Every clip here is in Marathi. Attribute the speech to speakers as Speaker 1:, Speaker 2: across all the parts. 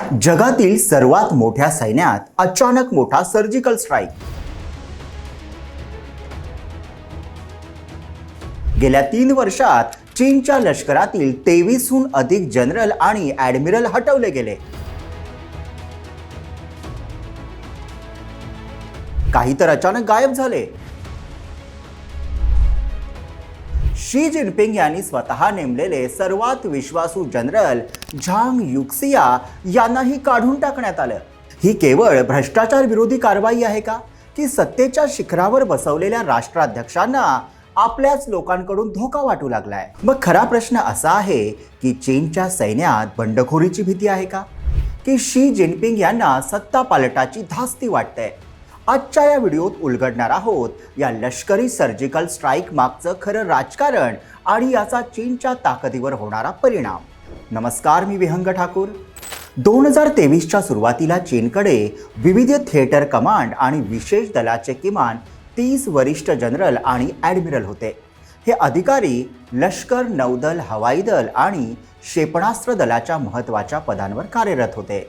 Speaker 1: जगातील सर्वात मोठ्या सैन्यात अचानक मोठा सर्जिकल स्ट्राईक गेल्या तीन वर्षात चीनच्या लष्करातील तेवीसहून अधिक जनरल आणि ॲडमिरल हटवले गेले. काही तर अचानक गायब झाले. शी जिनपिंग यांनी स्वतः नेमलेले सर्वात विश्वासू जनरल झांग युक्सिया यांनाही काढून टाकण्यात आलं. ही केवळ भ्रष्टाचार विरोधी कारवाई आहे का? की सत्तेच्या शिखरावर बसवलेल्या राष्ट्राध्यक्षांना आपल्याच लोकांकडून धोका वाटू लागलाय? मग खरा प्रश्न असा आहे की चीनच्या सैन्यात बंडखोरीची भीती आहे का? की शी जिनपिंग यांना सत्ता पालटाची धास्ती वाटते आजच्या या व्हिडिओत उलगडणार आहोत. या लष्करी सर्जिकल स्ट्राईक मागचं खरं राजकारण आणि याचा चीनच्या ताकदीवर होणारा परिणाम. नमस्कार मी विहंग ठाकूर. दोन हजार तेवीसच्या सुरुवातीला चीनकडे विविध थिएटर कमांड आणि विशेष दलाचे किमान तीस वरिष्ठ जनरल आणि ॲडमिरल होते. हे अधिकारी लष्कर नौदल हवाई दल आणि क्षेपणास्त्र दलाच्या महत्त्वाच्या पदांवर कार्यरत होते.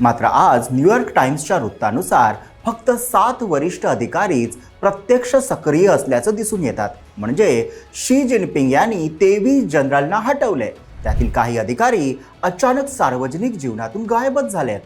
Speaker 1: मात्र आज न्यूयॉर्क टाइम्सच्या वृत्तानुसार फक्त सात वरिष्ठ अधिकारीच प्रत्यक्ष सक्रिय असल्याचं दिसून येतात. म्हणजे शी जिनपिंग यांनी तेवीस जनरलना हटवले. त्यातील काही अधिकारी अचानक सार्वजनिक जीवनातून गायबच झाले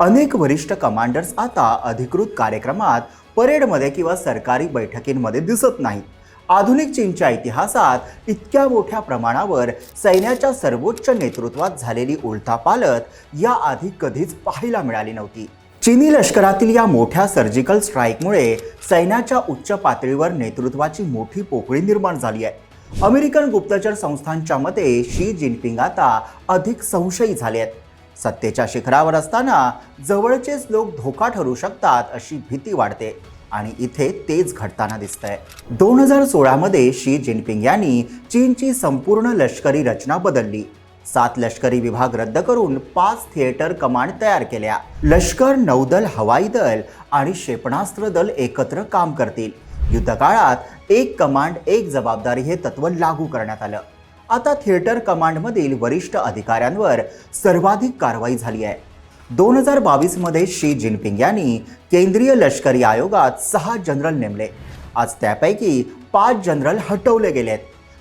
Speaker 1: अनेक वरिष्ठ कमांडर्स आता अधिकृत कार्यक्रमात परेडमध्ये किंवा सरकारी बैठकींमध्ये दिसत नाहीत. आधुनिक चीनच्या इतिहासात इतक्या मोठ्या प्रमाणावर सैन्याच्या सर्वोच्च नेतृत्वात झालेली उलथापालत याआधी कधीच पाहायला मिळाली नव्हती. चीनी लष्करातील या मोठ्या सर्जिकल स्ट्राईकमुळे सैन्याच्या उच्च पातळीवर नेतृत्वाची मोठी पोकळी निर्माण झाली आहे. अमेरिकन गुप्तचर संस्थांच्या मते शी जिनपिंग आता अधिक संशयी झाले आहेत. सत्तेच्या शिखरावर असताना जवळचेच लोक धोका ठरू शकतात अशी भीती वाढते आणि इथे तेच घडताना दिसतंय. दोन हजार सोळामध्ये शी जिनपिंग यांनी चीनची संपूर्ण लष्करी रचना बदलली. सात लष्करी विभाग रद्द करून पाच थिएटर कमांड तयार केल्या. लष्कर नौदल हवाई दल आणि क्षेपणास्त्र दल एकत्र काम करतील. युद्धकाळात एक कमांड एक जबाबदारी हे तत्व लागू करण्यात आलं. आता थिएटर कमांडमधील वरिष्ठ अधिकाऱ्यांवर सर्वाधिक कारवाई झाली आहे. दोन हजार बावीसमध्ये शी जिनपिंग यांनी केंद्रीय लष्करी आयोगात सहा जनरल नेमले. आज त्यापैकी पाच जनरल हटवले गेलेत.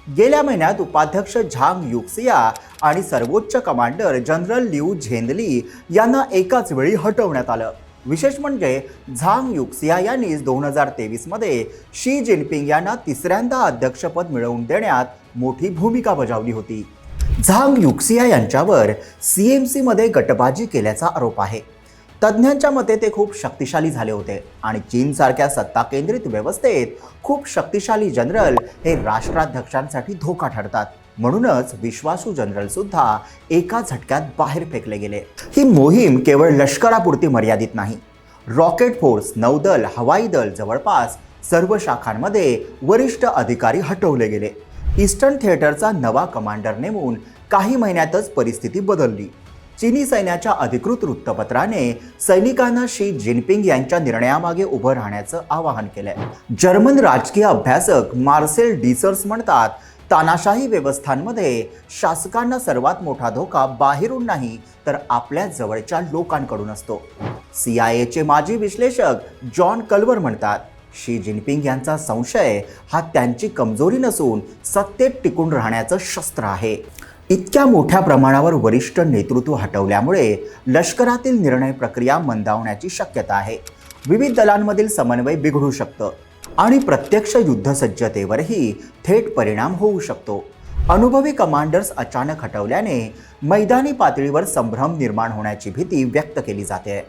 Speaker 1: गेल्या महिन्यात उपाध्यक्ष झांग युक्सिया आणि सर्वोच्च कमांडर जनरल लिऊ झेंदली यांना एकाच वेळी हटवण्यात आलं. विशेष म्हणजे झांग युक्सिया यांनीच दोन हजार तेवीसमध्ये शी जिनपिंग यांना तिसऱ्यांदा अध्यक्षपद मिळवून देण्यात मोठी भूमिका बजावली होती. झांग युक्सिया यांच्यावर सी एम सीमध्ये गटबाजी केल्याचा आरोप आहे. तज्ज्ञांच्या मते ते खूप शक्तिशाली झाले होते आणि चीनसारख्या सत्ता केंद्रित व्यवस्थेत खूप शक्तिशाली जनरल हे राष्ट्राध्यक्षांसाठी धोका ठरतात. म्हणूनच विश्वासू जनरल सुद्धा एका झटक्यात बाहेर फेकले गेले. ही मोहीम केवळ लष्करापुरती मर्यादित नाही. रॉकेट फोर्स नौदल हवाई दल जवळपास सर्व शाखांमध्ये वरिष्ठ अधिकारी हटवले गेले. ईस्टर्न थिएटरचा नवा कमांडर नेमून काही महिन्यातच परिस्थिती बदलली. चीनी सैन्याच्या अधिकृत वृत्तपत्राने सैनिकांना शी जिनपिंग यांच्या निर्णयामागे उभं राहण्याचं आवाहन केलंय. जर्मन राजकीय अभ्यासक मार्सेल डिसर्स म्हणतात तानाशाही व्यवस्थांमध्ये शासकांना सर्वात मोठा धोका बाहेरून नाही तर आपल्या जवळच्या लोकांकडून असतो. सीआयएचे माजी विश्लेषक जॉन कल्वर म्हणतात शी जिनपिंग यांचा संशय हा त्यांची कमजोरी नसून सत्तेत टिकून राहण्याचं शस्त्र आहे. इतक्या मोठ्या प्रमाणावर वरिष्ठ नेतृत्व हटवल्यामुळे लष्करातील निर्णय प्रक्रिया मंदावण्याची शक्यता आहे. विविध दलांमधील समन्वय बिघडू शकतं आणि प्रत्यक्ष युद्धसज्जतेवरही थेट परिणाम होऊ शकतो. अनुभवी कमांडर्स अचानक हटवल्याने मैदानी पातळीवर संभ्रम निर्माण होण्याची भीती व्यक्त केली जाते.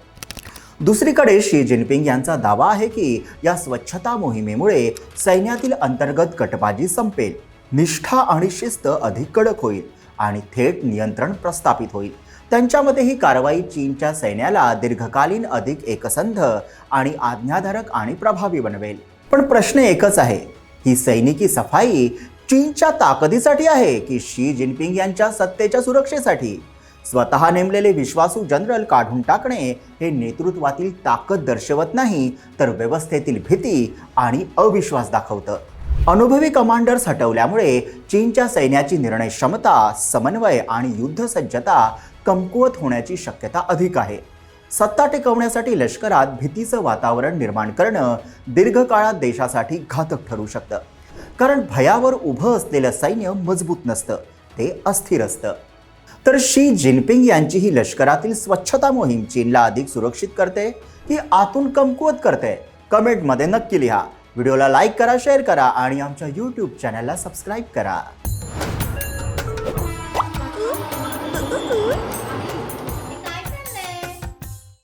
Speaker 1: दुसरीकडे शी जिनपिंग यांचा दावा आहे की या स्वच्छता मोहिमेमुळे सैन्यातील अंतर्गत गटबाजी संपेल. निष्ठा आणि शिस्त अधिक कडक होईल. आणि थेट नियंत्रण प्रस्थापित होईल. त्यांच्यामध्ये ही कारवाई चीनच्या सैन्याला दीर्घकालीन अधिक एकसंध आणि आज्ञाधारक आणि प्रभावी बनवेल. पण प्रश्न एकच आहे ही सैनिकी सफाई चीनच्या ताकदीसाठी आहे की शी जिनपिंग यांच्या सत्तेच्या सुरक्षेसाठी? स्वतः नेमलेले विश्वासू जनरल काढून टाकणे हे नेतृत्वातील ताकद दर्शवत नाही तर व्यवस्थेतील भीती आणि अविश्वास दाखवतं. अनुभवी कमांडर्स हटवल्यामुळे चीनच्या सैन्याची निर्णय क्षमता समन्वय आणि युद्धसज्जता कमकुवत होण्याची शक्यता अधिक आहे. सत्ता टिकवण्यासाठी लष्करात भीतीचं वातावरण निर्माण करणं दीर्घकाळात देशासाठी घातक ठरू शकतं. कारण भयावर उभं असलेलं सैन्य मजबूत नसतं ते अस्थिर असतं. तर शी जिनपिंग यांची ही लष्करातील स्वच्छता मोहीम चीनला अधिक सुरक्षित करते की आतून कमकुवत करते? कमेंटमध्ये नक्की लिहा. व्हिडिओला लाईक करा शेअर करा आणि आमच्या यूट्यूब चॅनलला सबस्क्राईब करा.